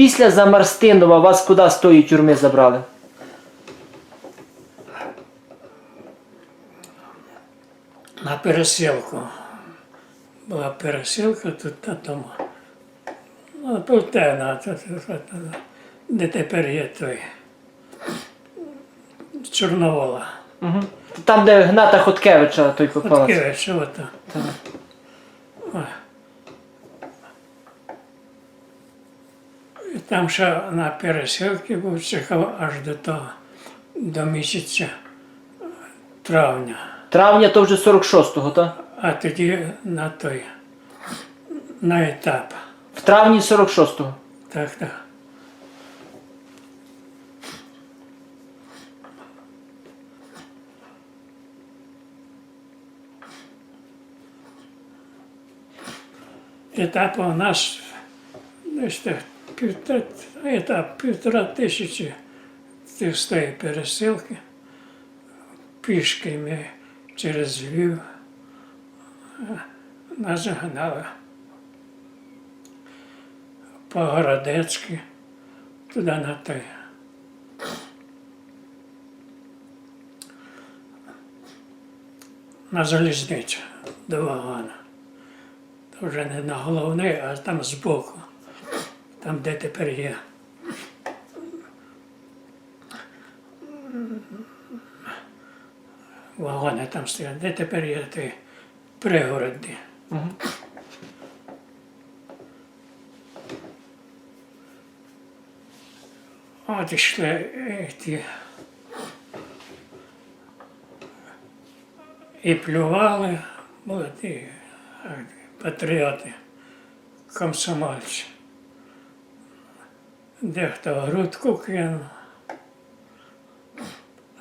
Після Замарстинова вас куди з тої тюрми забрали? на пересилку. Була пересилка тут на тому. Ну, тут, де тепер є той. Чорновола. Угу. Там, де Гната Хоткевича той палац. Хоткевич, ото. Ой. Там ще на пересилці був чекав аж до того, до місяця е, травня. Травня то вже 46-го, так? А тоді на той, на етап. В травні 46-го. Так, так. Етап у нас десь так, півтора, етап півтора тисячі тієї пересилки. Пішки ми через Львів е, нас загнали по Городецьки, туди на той. На залізницю до вагона. Вже не на головний, а там збоку, там де тепер є. Вагони там стоять, де тепер є той пригородні. От ішли е, ті. І плювали, ті е, патріоти, комсомольці. Дехто грудку кинув,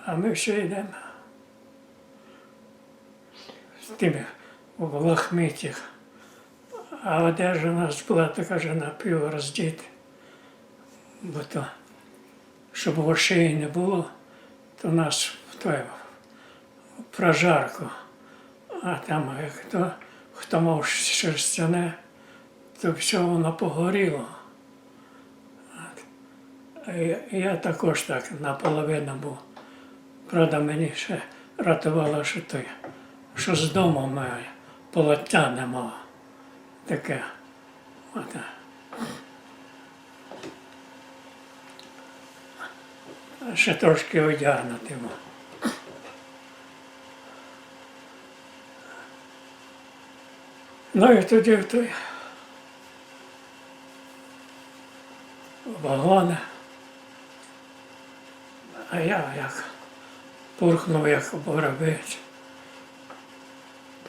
а ми ще йдемо. З тими в лахмітях. А одежа у нас була така вже напівроздіта. Бо то щоб грошей не було, то нас в той прожарку. А там хто, хто мав шерстяне, то все воно погоріло. Я, також так наполовину був. Правда, мені ще рятувало, що той, що з дому має полотня нема. Таке. От. ще трошки одягнути. Ну і тоді в той вагон. А я як пурхнув, як боробець.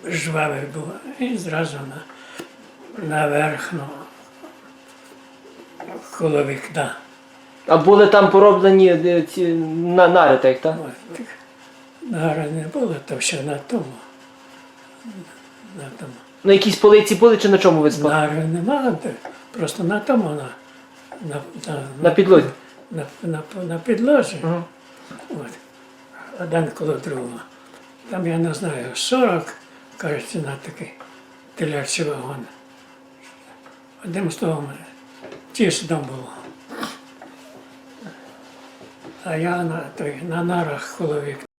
Жвавий був і зразу на, наверх, ну, коло вікна. А були там пороблені е, ці на, нари, так? так? От, так, не було, то все на тому. На тому. На якійсь полиці були чи на чому ви спали? Нари нема, то просто на тому, на, на, на, На підлозі. На, на, на підлозі. Ага. От. Один коло другого. Там, я не знаю, 40, кажеться, на такий телячий вагон. Одним словом, тісно було. А я на, той, на нарах коло вікна.